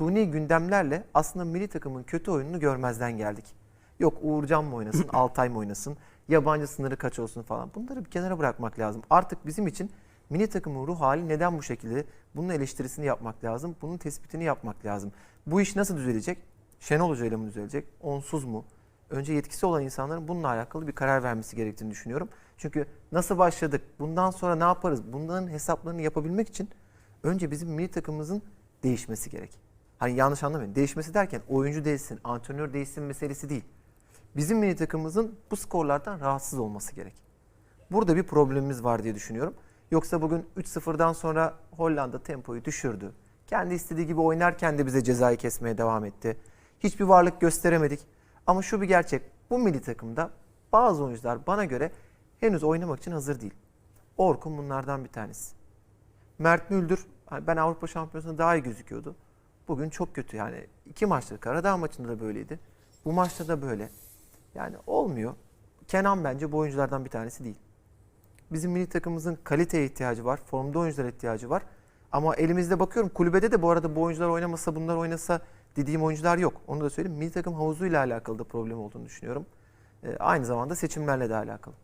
suni gündemlerle aslında milli takımın kötü oyununu görmezden geldik. Yok Uğurcan mı oynasın, Altay mı oynasın, yabancı sınırı kaç olsun falan. Bunları bir kenara bırakmak lazım. Artık bizim için milli takımın ruh hali neden bu şekilde? Bunun eleştirisini yapmak lazım. Bunun tespitini yapmak lazım. Bu iş nasıl düzelecek? Şenol Hoca ile mi düzelecek? Onsuz mu? Önce yetkisi olan insanların bununla alakalı bir karar vermesi gerektiğini düşünüyorum. Çünkü nasıl başladık? Bundan sonra ne yaparız? Bunların hesaplarını yapabilmek için önce bizim milli takımımızın değişmesi gerek. Hani yanlış anlamayın. Değişmesi derken oyuncu değişsin, antrenör değişsin meselesi değil. Bizim milli takımımızın bu skorlardan rahatsız olması gerek. Burada bir problemimiz var diye düşünüyorum. Yoksa bugün 3-0'dan sonra Hollanda tempoyu düşürdü. Kendi istediği gibi oynarken de bize cezayı kesmeye devam etti. Hiçbir varlık gösteremedik. Ama şu bir gerçek. Bu milli takımda bazı oyuncular bana göre henüz oynamak için hazır değil. Orkun bunlardan bir tanesi. Mert Müldür ben Avrupa Şampiyonası'nda daha iyi gözüküyordu. Bugün çok kötü yani. iki maçtır. Karadağ maçında da böyleydi. Bu maçta da böyle. Yani olmuyor. Kenan bence bu oyunculardan bir tanesi değil. Bizim milli takımımızın kaliteye ihtiyacı var. Formda oyunculara ihtiyacı var. Ama elimizde bakıyorum kulübede de bu arada bu oyuncular oynamasa bunlar oynasa dediğim oyuncular yok. Onu da söyleyeyim. Milli takım havuzuyla alakalı da problem olduğunu düşünüyorum. Ee, aynı zamanda seçimlerle de alakalı.